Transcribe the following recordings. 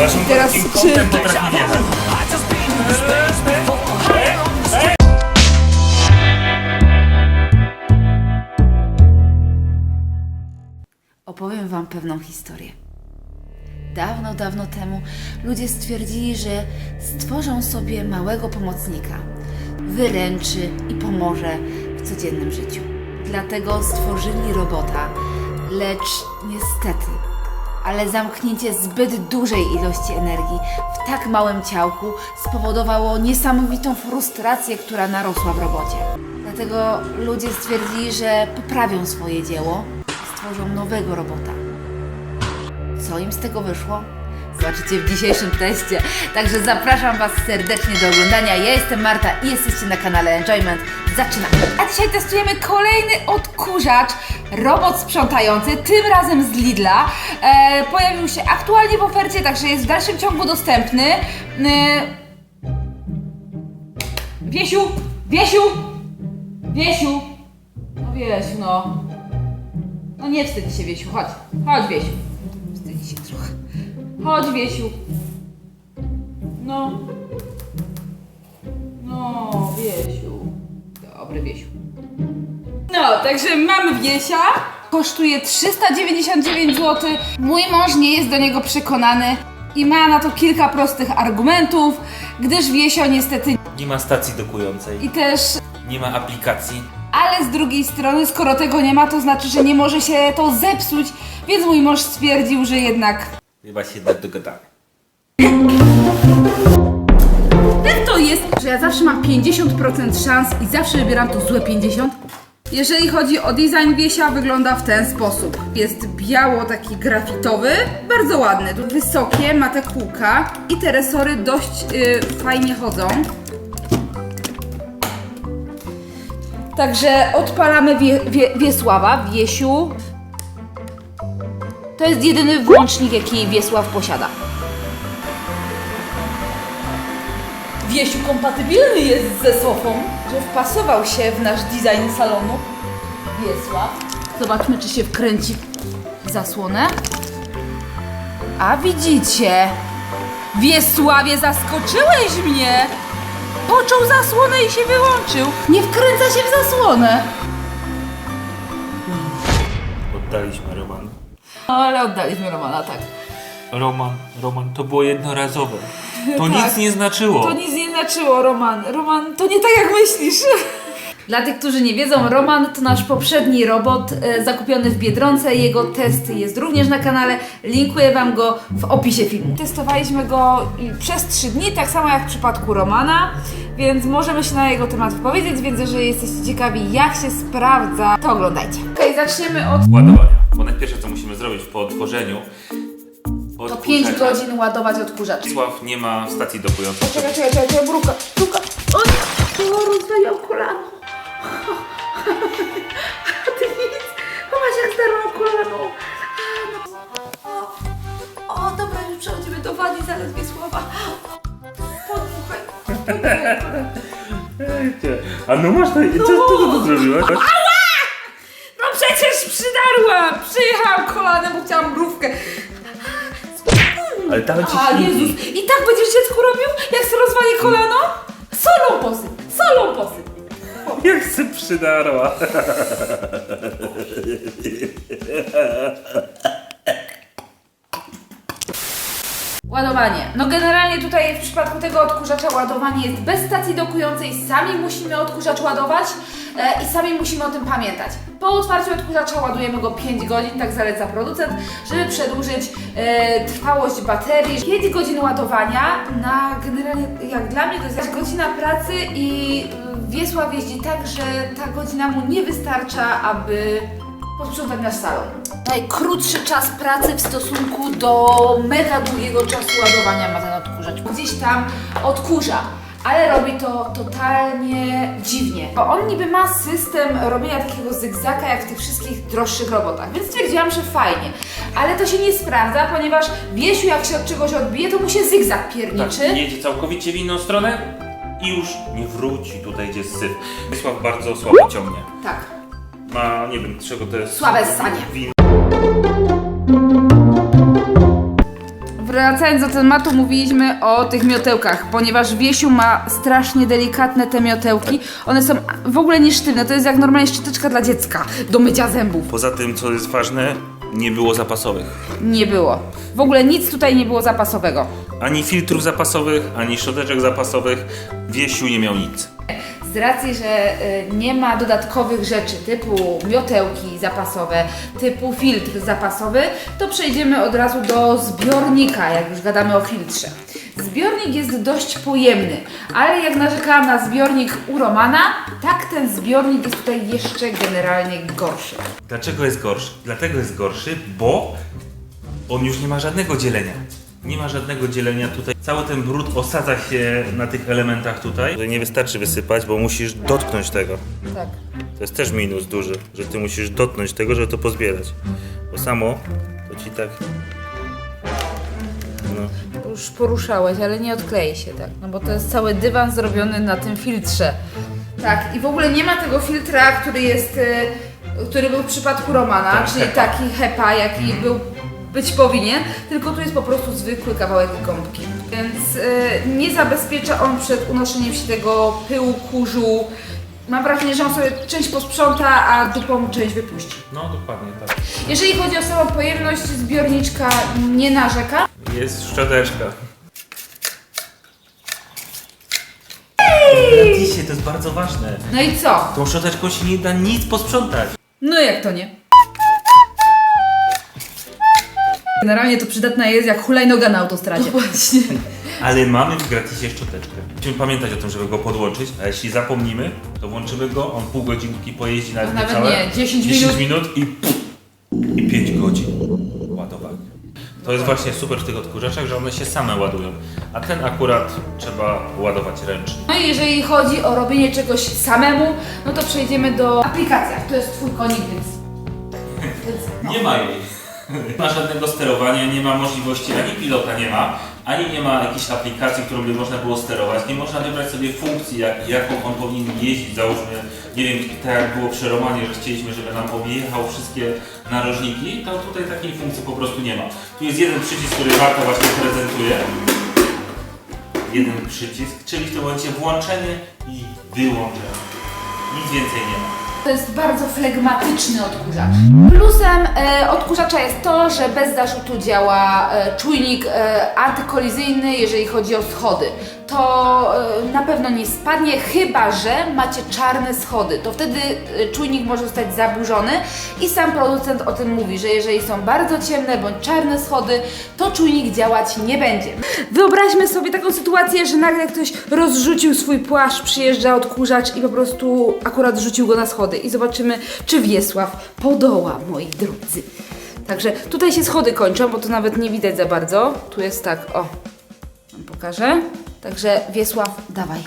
Zobaczmy, Teraz czy- kątem potrafi wjechać. Opowiem wam pewną historię. Dawno, dawno temu ludzie stwierdzili, że stworzą sobie małego pomocnika. Wyręczy i pomoże w codziennym życiu. Dlatego stworzyli robota, lecz niestety, ale zamknięcie zbyt dużej ilości energii w tak małym ciałku spowodowało niesamowitą frustrację, która narosła w robocie. Dlatego ludzie stwierdzili, że poprawią swoje dzieło, stworzą nowego robota. Co im z tego wyszło? Zobaczycie w dzisiejszym teście. Także zapraszam Was serdecznie do oglądania. Ja jestem Marta i jesteście na kanale Enjoyment. Zaczynamy. A dzisiaj testujemy kolejny odkurzacz, robot sprzątający, tym razem z Lidla. E, pojawił się aktualnie w ofercie, także jest w dalszym ciągu dostępny. E, Wiesiu! Wiesiu! Wiesiu! No Wiesiu, no. No nie wstydź się, Wiesiu, chodź. Chodź, Wiesiu. Chodź, Wiesiu. No. No, Wiesiu. Dobry, Wiesiu. No, także mamy Wiesia. Kosztuje 399 zł. Mój mąż nie jest do niego przekonany i ma na to kilka prostych argumentów, gdyż Wiesio niestety Nie ma stacji dokującej, i też nie ma aplikacji. ale z drugiej strony, skoro tego nie ma, to znaczy, że nie może się to zepsuć, więc mój mąż stwierdził, że jednak. Chyba się jednak dogadamy. Jak to jest, że ja zawsze mam 50% szans i zawsze wybieram to złe 50? Jeżeli chodzi o design wiesia, wygląda w ten sposób. Jest biało, taki grafitowy, bardzo ładny. Tu wysokie, ma te kółka i te resory dość y, fajnie chodzą. Także odpalamy wie, wie, Wiesława, Wiesiu. To jest jedyny włącznik, jaki Wiesław posiada. Wiesiu kompatybilny jest ze sofą, że wpasował się w nasz design salonu. Wiesław. Zobaczmy, czy się wkręci w zasłonę. A widzicie, Wiesławie, zaskoczyłeś mnie! Poczuł zasłonę i się wyłączył. Nie wkręca się w zasłonę. Oddaliśmy Roman. No, ale oddaliśmy Romana, tak. Roman, Roman, to było jednorazowe. To Tak. nic nie znaczyło. To nic nie znaczyło, Roman. Roman, to nie tak jak myślisz. Dla tych, którzy nie wiedzą, Roman to nasz poprzedni robot e, zakupiony w Biedronce. Jego test jest również na kanale. Linkuję Wam go w opisie filmu. Testowaliśmy go i przez 3 dni, tak samo jak w przypadku Romana, więc możemy się na jego temat wypowiedzieć, więc jeżeli jesteście ciekawi jak się sprawdza, to oglądajcie. Okej, zaczniemy od... Ładowania. Bo najpierw co musimy zrobić po otworzeniu. To 5 godzin ładować odkurzacz. Sław nie ma stacji dokującej. Czekaj, czekaj, czekaj, czekaj, bruka, bruka. Oj, o, rozwaliłam kolano. A ty nic. Popatrz jak zdarłam kolano. A, no. O, o, dobra, już przechodzimy do wani zaledwie słowa. Podmuchaj. A no masz to, co ty to zrobiłaś? Przyjechałam kolanem, bo chciałam mrówkę. Ale tam ci A. Jezus, i tak będziesz dziecku robił, jak se rozwali kolano? Solą posyp, solą posyp. Jak się przydarła. Ładowanie. No generalnie tutaj w przypadku tego odkurzacza ładowanie jest bez stacji dokującej. Sami musimy odkurzacz ładować i sami musimy o tym pamiętać. Po otwarciu odkurzacza ładujemy go 5 godzin, tak zaleca producent, żeby przedłużyć e, trwałość baterii. 5 godzin ładowania na generalnie, jak dla mnie to jest godzina pracy i e, Wiesław jeździ tak, że ta godzina mu nie wystarcza, aby posprzątać nasz salon. Najkrótszy czas pracy w stosunku do mega długiego czasu ładowania ma ten odkurzacz. Gdzieś tam odkurza, ale robi to totalnie dziwnie. Bo on niby ma system robienia takiego zygzaka jak w tych wszystkich droższych robotach, więc stwierdziłam, że fajnie. Ale to się nie sprawdza, ponieważ Wiesiu jak się od czegoś odbije, to mu się zygzak Tak, pierniczy. jedzie całkowicie w inną stronę i już nie wróci tutaj, gdzie jest syf. Wysław bardzo słabo ciągnie. Tak. Ma, nie wiem czego to jest. Słabe ssanie. Win. Wracając do tematu, mówiliśmy o tych miotełkach, ponieważ Wiesiu ma strasznie delikatne te miotełki. One są w ogóle nie sztywne, to jest jak normalnie szczoteczka dla dziecka do mycia zębów. Poza tym, co jest ważne, nie było zapasowych. Nie było. W ogóle nic tutaj nie było zapasowego. Ani filtrów zapasowych, ani szczoteczek zapasowych. Wiesiu nie miał nic. Z racji, że y, nie ma dodatkowych rzeczy typu miotełki zapasowe, typu filtr zapasowy, to przejdziemy od razu do zbiornika, jak już gadamy o filtrze. Zbiornik jest dość pojemny, ale jak narzekałam na zbiornik u Romana, tak ten zbiornik jest tutaj jeszcze generalnie gorszy. Dlaczego jest gorszy? Dlatego jest gorszy, bo on już nie ma żadnego dzielenia. Nie ma żadnego dzielenia tutaj. Cały ten brud osadza się na tych elementach tutaj. Nie wystarczy wysypać, bo musisz dotknąć tego. Tak. To jest też minus duży, że ty musisz dotknąć tego, żeby to pozbierać. Bo samo to ci tak. No. Już poruszałeś, ale nie odklei się tak, no bo to jest cały dywan zrobiony na tym filtrze. Tak, i w ogóle nie ma tego filtra, który jest, y, który był w przypadku Romana, Tak, czyli HEPA. taki HEPA, jaki był być powinien, tylko tu jest po prostu zwykły kawałek gąbki. Więc y, nie zabezpiecza on przed unoszeniem się tego pyłu, kurzu. Mam wrażenie, że on sobie część posprząta, a dupą część wypuści. no dokładnie tak. Jeżeli chodzi o samą pojemność zbiorniczka, nie narzeka. Jest szczoteczka. Dzisiaj to jest bardzo ważne. No i co? Tą szczoteczką się nie da nic posprzątać. No jak to nie? Generalnie to przydatna jest jak hulajnoga na autostradzie. właśnie. Ale mamy w gratisie szczoteczkę. Musimy pamiętać o tym, żeby go podłączyć, a jeśli zapomnimy, to włączymy go, on pół godzinki pojeździ nawet, Nawet niecałe. nie, 10 10 minut i puf, i 5 godzin ładowania. To jest właśnie super w tych odkurzaczach, że one się same ładują, a ten akurat trzeba ładować ręcznie. No i jeżeli chodzi o robienie czegoś samemu, no to przejdziemy do aplikacji. To jest twój konik, więc... więc Nie ma jej. Nie ma żadnego sterowania, nie ma możliwości, ani pilota nie ma, ani nie ma jakiejś aplikacji, którą by można było sterować. Nie można wybrać sobie funkcji, jak, jaką on powinien jeździć. Załóżmy, nie wiem, tak jak było przy Romanie, że chcieliśmy, żeby nam objechał wszystkie narożniki, to tutaj takiej funkcji po prostu nie ma. Tu jest jeden przycisk, który Marta właśnie prezentuje. Jeden przycisk, czyli w tym momencie włączenie i wyłączenie. Nic więcej nie ma. To jest bardzo flegmatyczny odkurzacz. Plusem e, odkurzacza jest to, że bez zarzutu działa e, czujnik e, antykolizyjny, jeżeli chodzi o schody. To e, na pewno nie spadnie, chyba że macie czarne schody. To wtedy e, czujnik może zostać zaburzony i sam producent o tym mówi, że jeżeli są bardzo ciemne bądź czarne schody, to czujnik działać nie będzie. Wyobraźmy sobie taką sytuację, że nagle ktoś rozrzucił swój płaszcz, przyjeżdża odkurzacz i po prostu akurat rzucił go na schody i zobaczymy, czy Wiesław podoła, moi drodzy. Także tutaj się schody kończą, bo to nawet nie widać za bardzo. Tu jest tak, o, pokażę. Także Wiesław, dawaj.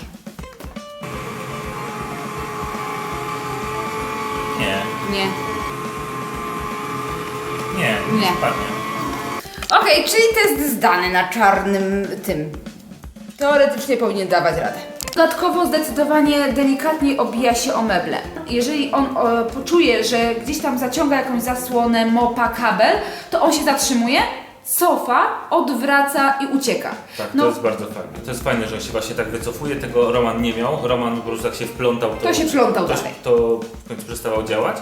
Nie, Nie. nie, Nie. nie spadnie. Okej, czyli test zdany na czarnym tym. Teoretycznie powinien dawać radę. Dodatkowo zdecydowanie delikatnie obija się o meble. Jeżeli on e, poczuje, że gdzieś tam zaciąga jakąś zasłonę, mopa, kabel, to on się zatrzymuje, cofa, odwraca i ucieka. Tak, No. to jest bardzo fajne. To jest fajne, że on się właśnie tak wycofuje. Tego Roman nie miał. Roman po prostu tak się wplątał. To się wplątał to, dalej. to w końcu przestało działać.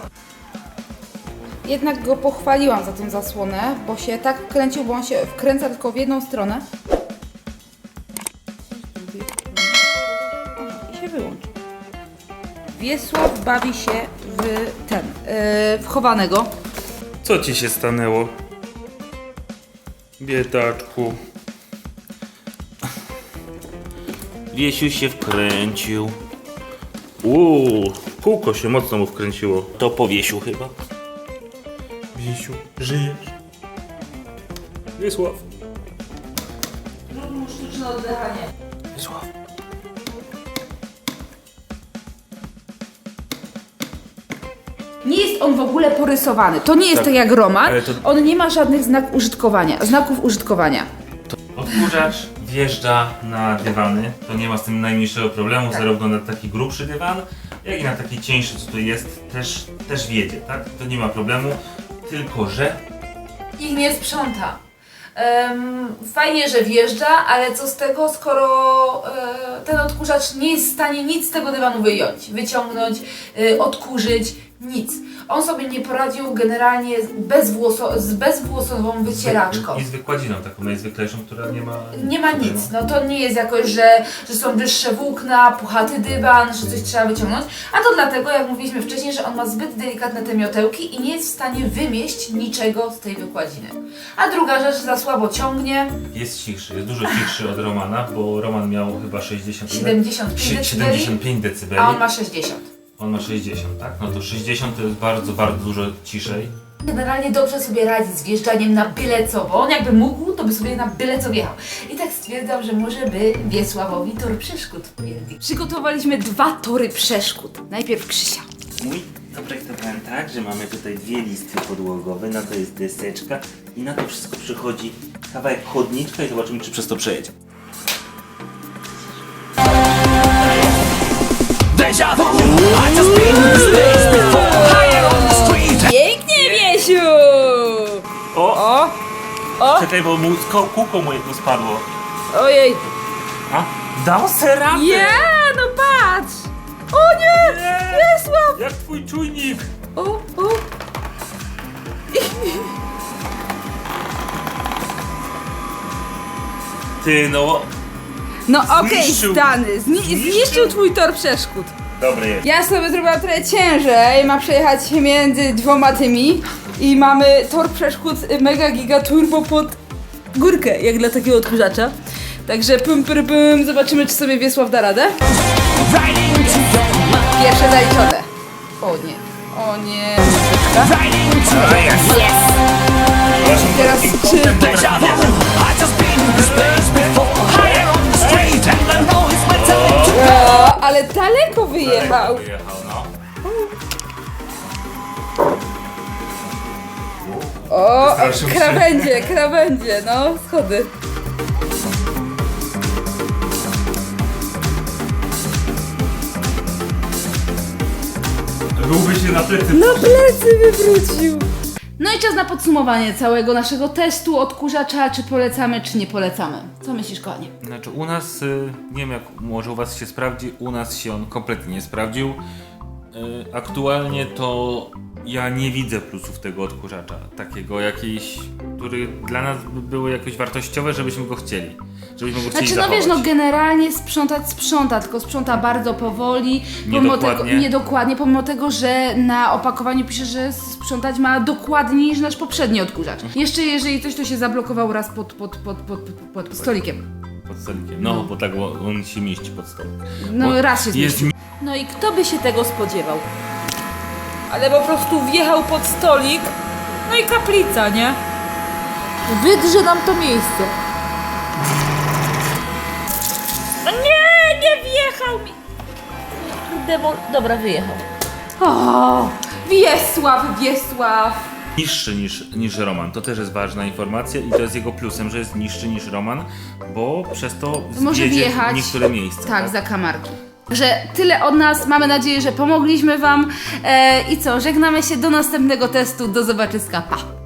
Jednak go pochwaliłam za tę zasłonę, bo się tak wkręcił, bo on się wkręca tylko w jedną stronę. I się wyłączy. Wiesław bawi się w ten, yy, w chowanego. Co ci się stanęło? Biedaczku. Wiesiu się wkręcił. Uuu, kółko się mocno mu wkręciło. To powiesił chyba. Wiesiu, żyjesz? Wiesław. Zrób mu sztuczne oddychanie. Nie jest on w ogóle porysowany. To nie jest tak, Tak. jak Roman. To- On nie ma żadnych znak użytkowania, znaków użytkowania. Odkurzacz wjeżdża na dywany, to nie ma z tym najmniejszego problemu, zarówno na taki grubszy dywan, jak i na taki cieńszy, co tu jest, też, też wjedzie, tak? To nie ma problemu, tylko że Ich nie sprząta. Fajnie, że wjeżdża, ale co z tego, skoro e, ten odkurzacz nie jest w stanie nic z tego dywanu wyjąć, wyciągnąć, e, odkurzyć, nic. On sobie nie poradził generalnie z, bezwłoso, z bezwłosową wycieraczką. I z wykładziną taką najzwyklejszą, która nie ma... Nie ma nic, no to nie jest jakoś, że, że są wyższe włókna, puchaty dywan, że coś trzeba wyciągnąć, a to dlatego, jak mówiliśmy wcześniej, że on ma zbyt delikatne te miotełki i nie jest w stanie wymieść niczego z tej wykładziny. A druga rzecz, za słabo ciągnie, Jest cichszy, jest dużo cichszy od Romana, bo Roman miał chyba 60... 75 Sie- decybeli, 75 decybeli. a on ma 60. On ma 60, tak? No to 60 to jest bardzo, bardzo dużo ciszej. Generalnie dobrze sobie radzi z wjeżdżaniem na byle co, bo on jakby mógł, to by sobie na byle co wjechał. I tak stwierdzam, że może by Wiesławowi tor przeszkód pojedli. Przygotowaliśmy dwa tory przeszkód. Najpierw Krzysia. Mój zaprojektowałem tak, że mamy tutaj dwie listy podłogowe, na to jest deseczka i na to wszystko przychodzi kawałek chodniczka i zobaczymy, czy przez to przejedzie. Deja vu. I just been in space before. Higher on the street. Pięknie, Wiesiu! O! O! Czekaj, bo mu ko- kółko mu jedno spadło. Ojej! A? Dał se radę! Ja, no patrz! O nie! Wiesław! Jak twój czujnik! O, o! Ty no... No okej, Zniszczył. Stany, zni- Zniszczył. zniszczył twój tor przeszkód. Dobry jest. Ja sobie zrobiłam trochę ciężej, ma przejechać między dwoma tymi i mamy tor przeszkód mega giga turbo pod górkę, jak dla takiego odkurzacza. Także pum pum pum, zobaczymy czy sobie Wiesław da radę. Pierwsze zaliczone. O nie, o nie. Teraz czy... I just ale daleko wyjechał. Wyjechał, no. O, się. krawędzie, krawędzie, no, schody. Byłby się na plecy. Na plecy wywrócił. No i czas na podsumowanie całego naszego testu odkurzacza, czy polecamy, czy nie polecamy. Co myślisz, kochanie? Znaczy u nas, y, nie wiem jak może u was się sprawdzi, u nas się on kompletnie nie sprawdził. Y, Aktualnie to ja nie widzę plusów tego odkurzacza, takiego jakiejś, który dla nas by były jakoś wartościowe, żebyśmy go chcieli. Żebyśmy go chcieli Znaczy, no zachować. wiesz, no generalnie sprzątać sprząta, tylko sprząta bardzo powoli, pomimo Niedokładnie. tego, niedokładnie, pomimo tego, że na opakowaniu pisze, że sprzątać ma dokładniej niż nasz poprzedni odkurzacz. Jeszcze jeżeli coś, to się zablokował raz pod, pod, pod, pod, pod, pod stolikiem. Pod stolikiem. No, bo tak on się mieści pod stołem. No Bo raz się jest zmieścił. No i kto by się tego spodziewał? Ale po prostu wjechał pod stolik, no i kaplica, nie? Wydrze nam to miejsce. No nie, nie wjechał mi! Demo... Dobra, wyjechał. O, Wiesław, Wiesław. niższy niż, niż Roman. To też jest ważna informacja i to jest jego plusem, że jest niższy niż Roman, bo przez to Może zjedzie niektóre miejsca. Tak, za kamarki. Że tyle od nas, mamy nadzieję, że pomogliśmy Wam. E, I co, żegnamy się do następnego testu, do zobaczyska, pa!